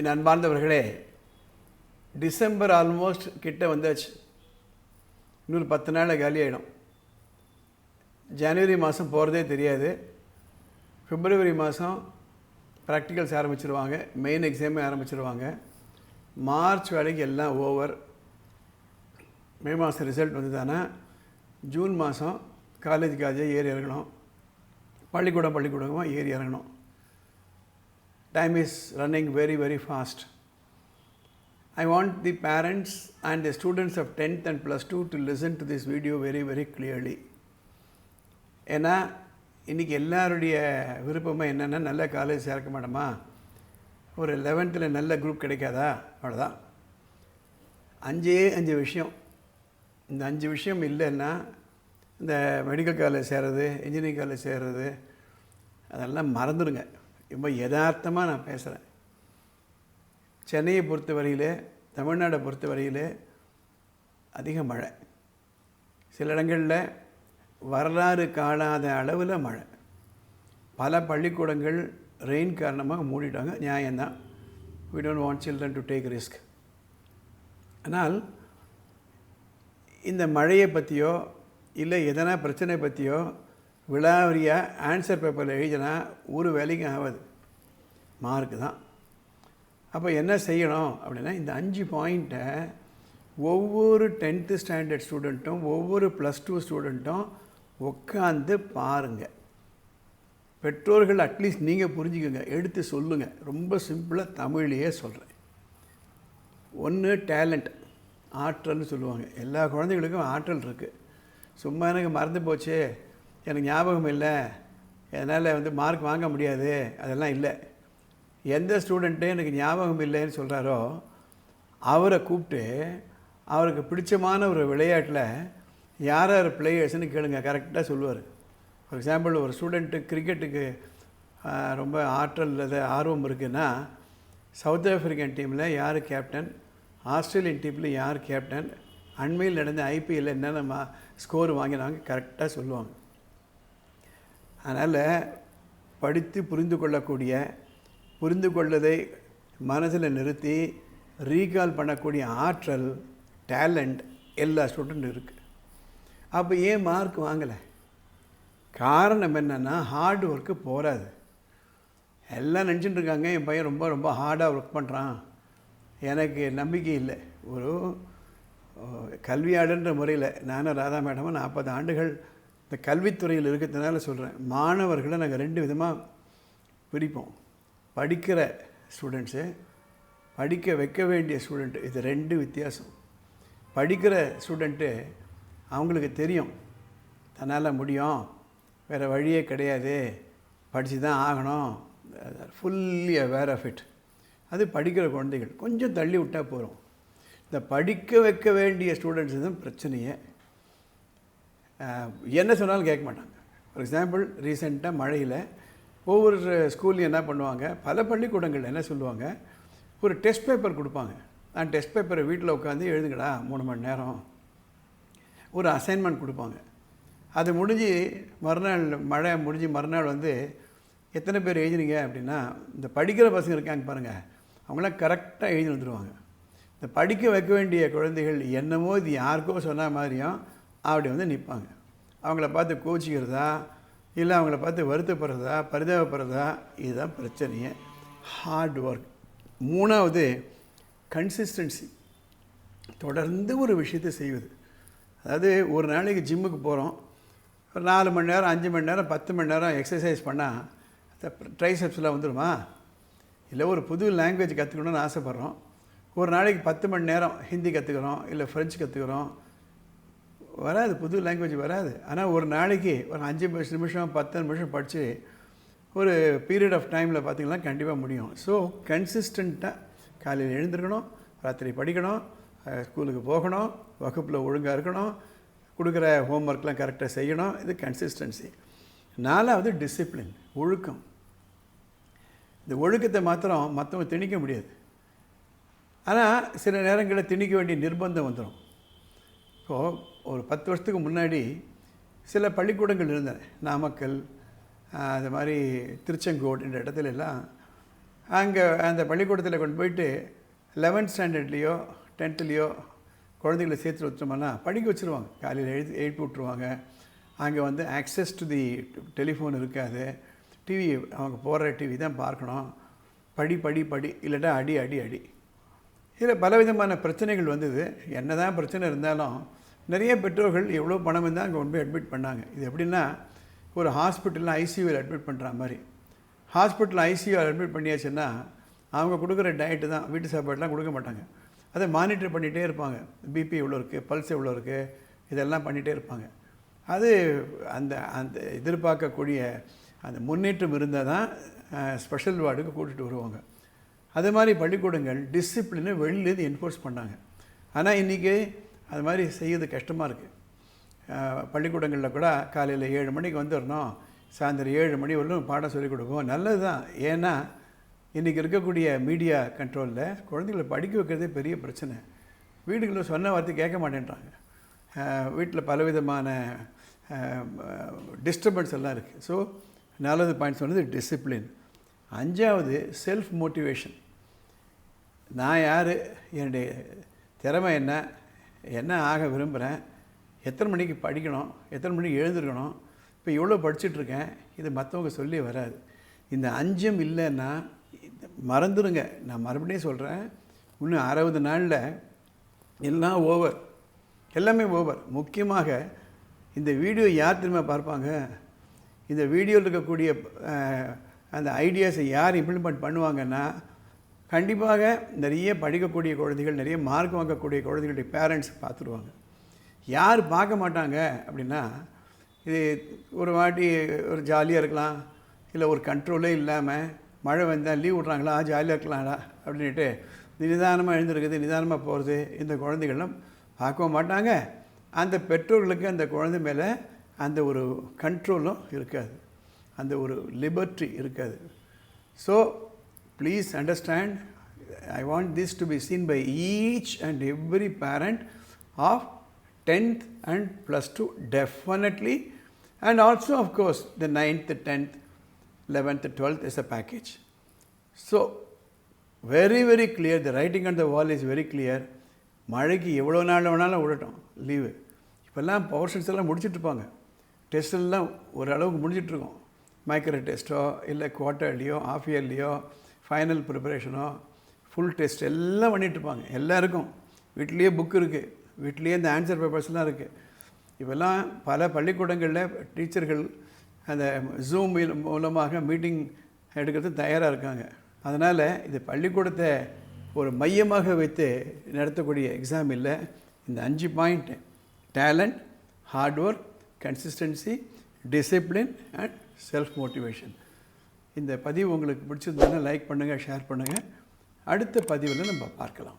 என் அன்பார்ந்தவர்களே December almost கிட்ட வந்தாச்சு. இன்னொரு பத்து நாளில் காலி ஆகிடும் ஜனவரி மாதம் போகிறதே தெரியாது. பிப்ரவரி மாதம் ப்ராக்டிகல்ஸ் ஆரம்பிச்சிருவாங்க மெயின் எக்ஸாமே ஆரம்பிச்சிருவாங்க. மார்ச் வேலைக்கு எல்லாம் ஓவர் மே மாதம் ரிசல்ட் வந்ததானா ஜூன் மாதம் காலேஜ் காலேஜாக ஏறி இறங்கணும். பள்ளிக்கூடம் பள்ளிக்கூடமாக ஏறி இறங்கணும். Time is running very very fast. I want the parents and the students of 10th and plus 2 to listen to this video very very clearly. ஏன்னா இன்றைக்கி எல்லாருடைய விருப்பமும் என்னென்னா நல்ல காலேஜ் சேர்க்க மாட்டோமா? ஒரு லெவன்த்தில் நல்ல குரூப் கிடைக்காதா? அவ்வளோதான் அஞ்சே அஞ்சு விஷயம். இந்த அஞ்சு விஷயம் இல்லைன்னா இந்த மெடிக்கல் காலேஜ் சேர்றது இன்ஜினியரிங் காலேஜ் சேர்றது அதெல்லாம் மறந்துடுங்க. ரொம்ப யதார்த்தமாக நான் பேசுகிறேன் சென்னையை பொறுத்த வரையில் தமிழ்நாடை பொறுத்த வரையில் அதிக மழை. சில இடங்களில் வரலாறு காணாத அளவில் மழை. பல பள்ளிக்கூடங்கள் ரெயின் காரணமாக மூடிட்டாங்க. நியாயம்தான் we don't want children to take risk ஆனால் இந்த மழையை பற்றியோ இல்லை எதனா பிரச்சனை பற்றியோ விழாவரியாக ஆன்சர் பேப்பரில் எழுதினா ஒரு வேலைக்கும் ஆகாது. மார்க்கு தான். அப்போ என்ன செய்யணும் அப்படின்னா இந்த அஞ்சு பாயிண்ட்டை ஒவ்வொரு டென்த்து ஸ்டாண்டர்ட் ஸ்டூடெண்ட்டும் ஒவ்வொரு ப்ளஸ் டூ ஸ்டூடெண்ட்டும் உட்காந்து பாருங்கள் பெற்றோர்கள் அட்லீஸ்ட் நீங்கள் புரிஞ்சுக்கோங்க எடுத்து சொல்லுங்கள் ரொம்ப சிம்பிளாக தமிழ்லேயே சொல்கிறேன் ஒன்று டேலண்ட் ஆற்றல்னு சொல்லுவாங்க. எல்லா குழந்தைகளுக்கும் ஆற்றல் இருக்குது சும்மா எனக்கு மறந்து போச்சே. எனக்கு ஞாபகம் இல்லை. என்னால் வந்து மார்க் வாங்க முடியாது. அதெல்லாம் இல்லை. எந்த ஸ்டூடெண்ட்டு எனக்கு ஞாபகம் இல்லைன்னு சொல்கிறாரோ அவரை கூப்பிட்டு அவருக்கு பிடிச்சமான ஒரு விளையாட்டில் யார் யார் பிளேயர்ஸ்னு கேளுங்க கரெக்டாக சொல்லுவார். ஃபார் எக்ஸாம்பிள் ஒரு ஸ்டூடெண்ட்டு கிரிக்கெட்டுக்கு ரொம்ப ஆற்றல் இல்லாத ஆர்வம் இருக்குதுன்னா சவுத் ஆஃப்ரிக்கன் டீமில் யார் கேப்டன் ஆஸ்திரேலியன் டீமில் யார் கேப்டன் அண்மையில் நடந்த ஐபிஎல்ல என்னென்ன மா ஸ்கோர் வாங்கினாங்க கரெக்டாக சொல்லுவாங்க. அதனால் படித்து புரிந்து கொள்ளக்கூடிய புரிந்து கொள்ளதை மனசில் நிறுத்தி ரீகால் பண்ணக்கூடிய ஆற்றல் டேலண்ட் எல்லா ஸ்டூடெண்ட்டும் இருக்குது அப்போ ஏன் மார்க் வாங்கலை? காரணம் என்னென்னா ஹார்ட் ஒர்க்கு போகாது எல்லாம் நினச்சிட்டு இருக்காங்க என் பையன் ரொம்ப ரொம்ப ஹார்டாக ஒர்க் பண்ணுறான் எனக்கு நம்பிக்கை இல்லை. ஒரு கல்வியாளன்ற முறையில் நானும் ராதா மேடமும் நாற்பது ஆண்டுகள் இந்த கல்வித்துறையில் இருக்கிறதுனால சொல்கிறேன் மாணவர்களை நாங்கள் ரெண்டு விதமாக பிரிப்போம். படிக்கிற ஸ்டூடெண்ட்ஸு படிக்க வைக்க வேண்டிய ஸ்டூடெண்ட்டு இது ரெண்டு வித்தியாசம். படிக்கிற ஸ்டூடெண்ட்டு அவங்களுக்கு தெரியும் தன்னால் முடியும் வேறு வழியே கிடையாது படித்து தான் ஆகணும் ஃபுல்லி அவேர் ஆஃப் இட் அது படிக்கிற குழந்தைகள் கொஞ்சம் தள்ளி விட்டால் போகிறோம் இந்த படிக்க வைக்க வேண்டிய ஸ்டூடெண்ட்ஸ் தான் பிரச்சனையே. என்ன சொன்னாலும் கேட்க மாட்டாங்க. ஃபார் எக்ஸாம்பிள் ரீசெண்டாக மழையில் ஒவ்வொரு ஸ்கூல்லையும் என்ன பண்ணுவாங்க? பல பள்ளிக்கூடங்கள் என்ன சொல்லுவாங்க? ஒரு டெஸ்ட் பேப்பர் கொடுப்பாங்க. நான் டெஸ்ட் பேப்பரை வீட்டில் உட்காந்து எழுதுங்கடா மூணு மணி நேரம். ஒரு அசைன்மெண்ட் கொடுப்பாங்க. அது முடிஞ்சு மறுநாள் மழை முடிஞ்சு மறுநாள் வந்து எத்தனை பேர் எழுதினீங்க அப்படின்னா இந்த படிக்கிற பசங்க இருக்காங்க பாருங்கள் அவங்களாம் கரெக்டாக எழுதி வந்துடுவாங்க இந்த படிக்க வைக்க வேண்டிய குழந்தைகள் என்னமோ இது யாருக்கோ சொன்ன மாதிரியும் அப்படி வந்து நிற்பாங்க. அவங்கள பார்த்து கோச்சிக்கிறதா? இல்லை அவங்கள பார்த்து வருத்தப்படுறதா? பரிதாபப்படுறதா? இதுதான் பிரச்சனையே. ஹார்ட் ஒர்க் மூணாவது கன்சிஸ்டன்சி தொடர்ந்து ஒரு விஷயத்தை செய்வது. அதாவது ஒரு நாளைக்கு ஜிம்முக்கு போகிறோம் ஒரு நாலு மணி நேரம் அஞ்சு மணி நேரம் பத்து மணி நேரம் எக்ஸசைஸ் பண்ணால் ட்ரைசெப்ஸ்லாம் வந்துடுமா இல்லை ஒரு புது லாங்குவேஜ் கற்றுக்கணும்னு ஆசைப்பட்றோம். ஒரு நாளைக்கு பத்து மணி நேரம் ஹிந்தி கற்றுக்குறோம் இல்லை ஃப்ரெஞ்சு கற்றுக்குறோம் வராது புது லாங்குவேஜ் வராது. ஆனால் ஒரு நாளைக்கு ஒரு அஞ்சு நிமிஷம் பத்து நிமிஷம் படித்து ஒரு பீரியட் ஆஃப் டைமில் பார்த்திங்கன்னா கண்டிப்பாக முடியும். ஸோ கன்சிஸ்டண்ட்டாக காலையில் எழுந்திருக்கணும் ராத்திரி படிக்கணும் ஸ்கூலுக்கு போகணும் வகுப்பில் ஒழுங்காக இருக்கணும் கொடுக்குற ஹோம் ஒர்க்லாம் கரெக்டாக செய்யணும். இது கன்சிஸ்டன்சி நாலாவது டிசிப்ளின் ஒழுக்கம். இந்த ஒழுக்கத்தை மாத்திரம் மற்றவங்க திணிக்க முடியாது. ஆனால் சில நேரங்களில் திணிக்க வேண்டிய நிர்பந்தம் வந்துடும் இப்போது ஒரு பத்து வருஷத்துக்கு முன்னாடி சில பள்ளிக்கூடங்கள் இருந்தன. நாமக்கல் அது மாதிரி திருச்செங்கோடு என்ற இடத்துல எல்லாம் அங்கே அந்த பள்ளிக்கூடத்தில் கொண்டு போயிட்டு லெவன்த் ஸ்டாண்டர்ட்லேயோ டென்த்துலேயோ குழந்தைகளை சேர்த்து வச்சோம்னா படிக்க வச்சுருவாங்க. காலையில் எழுதி எழுப்பி விட்ருவாங்க அங்கே வந்து ஆக்சஸ் டு தி டெலிஃபோன் இருக்காது. டிவி அவங்க போடுற டிவி தான் பார்க்கணும். படி படி படி இல்லைன்னா அடி அடி அடி. இதில் பலவிதமான பிரச்சனைகள் வந்தது. என்ன தான் பிரச்சனை இருந்தாலும் நிறைய பெற்றோர்கள் எவ்வளோ பணம் இருந்தால் அங்கே கொண்டு போய் அட்மிட் பண்ணாங்க. இது எப்படின்னா ஒரு ஹாஸ்பிட்டலில் ஐசியூவில் அட்மிட் பண்ணுற மாதிரி. ஹாஸ்பிட்டலில் ஐசியூவில் அட்மிட் பண்ணியாச்சுன்னா அவங்க கொடுக்குற டயட்டு தான் வீட்டு சாப்பாடுலாம் கொடுக்க மாட்டாங்க. அதை மானிட்டர் பண்ணிகிட்டே இருப்பாங்க. பிபி இவ்வளோ இருக்குது பல்ஸ் இவ்வளோ இருக்குது இதெல்லாம் பண்ணிகிட்டே இருப்பாங்க. அது அந்த அந்த எதிர்பார்க்கக்கூடிய அந்த முன்னேற்றம் இருந்தால் தான் ஸ்பெஷல் வார்டுக்கு கூட்டிகிட்டு வருவாங்க. அது மாதிரி பள்ளிக்கூடங்கள் டிசிப்ளினை வெளியிலேருந்து என்ஃபோர்ஸ் பண்ணாங்க. ஆனால் இன்றைக்கி அது மாதிரி செய்யறது கஷ்டமாக இருக்குது பள்ளிக்கூடங்களில் கூட காலையில் ஏழு மணிக்கு வந்துடணும் சாயந்தரம் ஏழு மணி வரலும் பாடம் சொல்லிக் கொடுக்கும் நல்லது தான் ஏன்னா இன்றைக்கி இருக்கக்கூடிய மீடியா கண்ட்ரோலில் குழந்தைகளை படிக்க வைக்கிறதே பெரிய பிரச்சனை. வீடுகளில் சொன்ன வார்த்தை கேட்க மாட்டேன்றாங்க. வீட்டில் பலவிதமான டிஸ்டர்பன்ஸ் எல்லாம் இருக்குது ஸோ நாலாவது பாயிண்ட் சொன்னது டிசிப்ளின் அஞ்சாவது செல்ஃப் மோட்டிவேஷன் நான் யார்? என்னுடைய திறமை என்ன? என்ன ஆக விரும்புகிறேன்? எத்தனை மணிக்கு படிக்கணும்? எத்தனை மணிக்கு எழுந்திருக்கணும்? இப்போ இவ்வளோ படிச்சுட்ருக்கேன்? இது மற்றவங்க சொல்லி வராது. இந்த அஞ்சம் இல்லைன்னா மறந்துடுங்க. நான் மறுபடியும் சொல்கிறேன். இன்னும் அறுபது நாளில் எல்லாம் ஓவர். எல்லாமே ஓவர். முக்கியமாக இந்த வீடியோ யார் திரும்ப பார்ப்பாங்க? இந்த வீடியோவில் இருக்கக்கூடிய அந்த ஐடியாஸை யார் இம்ப்ளிமெண்ட் பண்ணுவாங்கன்னா கண்டிப்பாக நிறைய படிக்கக்கூடிய குழந்தைகள் நிறைய மார்க் வாங்கக்கூடிய குழந்தைகளுடைய பேரண்ட்ஸ் பார்த்துருவாங்க. யார் பார்க்க மாட்டாங்க அப்படின்னா இது ஒரு வாட்டி ஒரு ஜாலியாக இருக்கலாம் இல்லை ஒரு கண்ட்ரோலே இல்லாமல் மழை வந்தால் லீவ் விட்றாங்களா ஜாலியாக இருக்கலாம்டா அப்படின்ட்டு நிதானமாக எழுந்திருக்குது நிதானமாக போகிறது இந்த குழந்தைகள்லாம் பார்க்கவும் மாட்டாங்க. அந்த பெற்றோர்களுக்கு அந்த குழந்தை மேலே அந்த ஒரு கண்ட்ரோலும் இருக்காது. அந்த ஒரு லிபர்ட்டி இருக்காது. So please understand I want this to be seen by each and every parent of tenth and plus two definitely and also of course the ninth tenth eleventh twelfth is a package so very very clear the writing and the wall is very clear மழைக்கு எவ்வளோ நாள் வேணாலும் விடட்டும் leave இப்போல்லாம் portions எல்லாம் முடிச்சிட்ருப்பாங்க test எல்லாம் ஓரளவுக்கு முடிஞ்சிட்ருக்கோம் micro டெஸ்ட்டோ இல்லை குவார்ட்டர்லேயோ ஆஃப் இயர்லேயோ ஃபைனல் ப்ரிப்பரேஷனோ ஃபுல் டெஸ்ட் எல்லாம் பண்ணிகிட்ருப்பாங்க எல்லாருக்கும். வீட்லேயே புக் இருக்குது வீட்லேயே இந்த ஆன்சர் பேப்பர்ஸ்லாம் இருக்குது இப்போல்லாம் பல பள்ளிக்கூடங்களில் டீச்சர்கள் அந்த ஜூம் மூலமாக மீட்டிங் எடுக்கிறது தயாராக இருக்காங்க. அதனால் இது பள்ளிக்கூடத்தை ஒரு மையமாக வைத்து நடத்தக்கூடிய எக்ஸாம் இல்லை. இந்த அஞ்சு point talent hard work consistency discipline and self motivation இந்த பதிவு உங்களுக்கு பிடிச்சிருந்ததுன்னா லைக் பண்ணுங்கள் ஷேர் பண்ணுங்கள் அடுத்த பதிவில் நம்ம பார்க்கலாம்.